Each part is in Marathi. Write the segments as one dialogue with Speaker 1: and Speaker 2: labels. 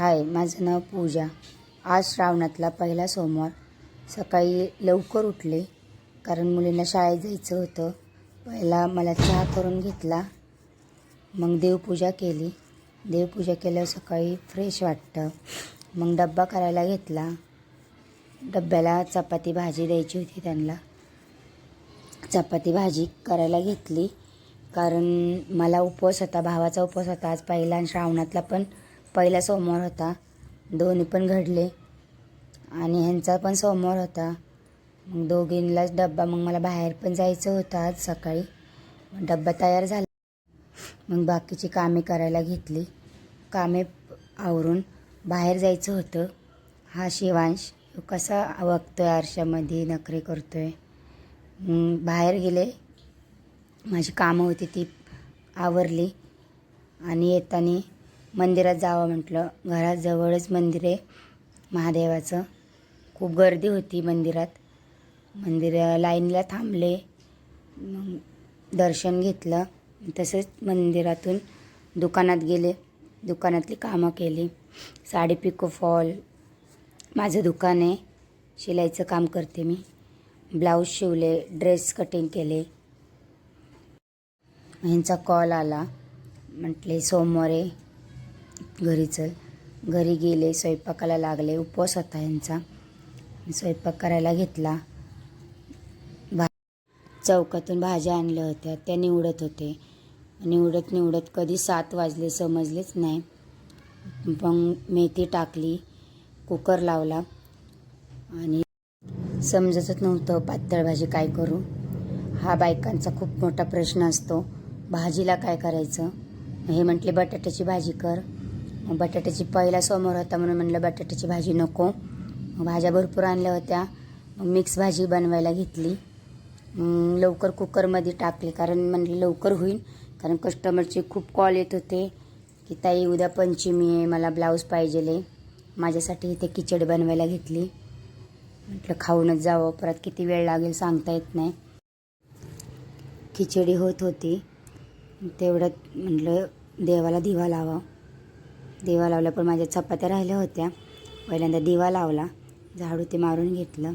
Speaker 1: हाय माझं नाव पूजा. आज श्रावणातला पहिला सोमवार. सकाळी लवकर उठले कारण मुलींना शाळेत जायचं होतं. पहिला मला चहा करून घेतला. मग देवपूजा केली. देवपूजा केल्यावर सकाळी फ्रेश वाटतं. मग डब्बा करायला घेतला. डब्याला चपाती भाजी द्यायची होती त्यांना. चपाती भाजी करायला घेतली. कारण मला उपवास होता भावाचा उपवास होता आज पहिला आणि श्रावणातला पण. पहिला सोमवार होता. दोन्ही पण घडले. आणि ह्यांचा पण सोमवार होता. मग दोघींलाच डब्बा मग मला बाहेर पण जायचं होतं आज सकाळी. डब्बा तयार झाला. मग बाकीची कामे करायला घेतली. कामे आवरून बाहेर जायचं होतं. हा शिवांश कसा कसा आहे आरशामध्ये नखरे करतो आहे बाहेर गेले. माझी कामं होती ती आवरली. आणि येताना मंदिरात जावं म्हटलं. घराजवळच मंदिर आहे. महादेवाचं. खूप गर्दी होती मंदिरात. मंदिर लाईनला थांबले. मग दर्शन घेतलं. तसंच मंदिरातून दुकानात गेले. दुकानातली कामं केली. Sari pico fall. माझं दुकान आहे. शिलाईचं काम करते मी. ब्लाऊज शिवले. ड्रेस कटिंग केले. ह्यांचा कॉल आला. म्हटले सोमवारी घरी चल घरी गेले स्वयंपाकाला लागले उपवास होता यांचा. स्वयंपाक करायला घेतला. भा चौकातून भाज्या आणल्या होत्या. त्या निवडत होते. निवडत निवडत कधी सात वाजले समजलेच नाही. मग मेथी टाकली कुकर लावला आणि समजतच नव्हतं पातळ भाजी काय करू. हा बायकांचा खूप मोठा प्रश्न असतो. भाजीला काय करायचं? हे म्हटले बटाट्याची भाजी कर. बटाट्याची पहिला समोर होता म्हणून म्हणलं बटाट्याची भाजी नको. भाज्या भरपूर आणल्या होत्या. मिक्स भाजी बनवायला घेतली. लवकर कुकरमध्ये टाकली कारण म्हणलं लवकर होईल. कारण कस्टमरचे खूप कॉल येत होते की ताई उद्या पंचमी आहे मला ब्लाऊज पाहिजेले. माझ्यासाठी इथे खिचडी बनवायला घेतली. म्हटलं खाऊनच जावं परत किती वेळ लागेल सांगता येत नाही. खिचडी होत होती. तेवढ्यात म्हटलं देवाला दिवा लावा. दिवा लावला पण माझ्या चपात्या राहिल्या होत्या. पहिल्यांदा दिवा लावला झाडू ते मारून घेतलं.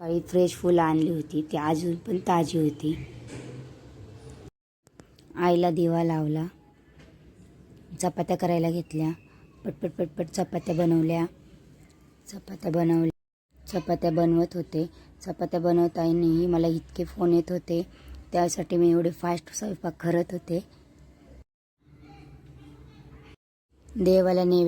Speaker 1: काही फ्रेश फुलं आणली होती ती अजून पण ताजी होती. आईला दिवा लावला चपात्या करायला घेतल्या. पटपट पटपट चपात्या बनवल्या. चपात्या बनवल्या. चपात्या बनवत होते. चपात्या बनवतानाही मला इतके फोन येत होते. त्यासाठी मी एवढे फास्ट स्वयंपाक करत होते. देवाला नैवेद्य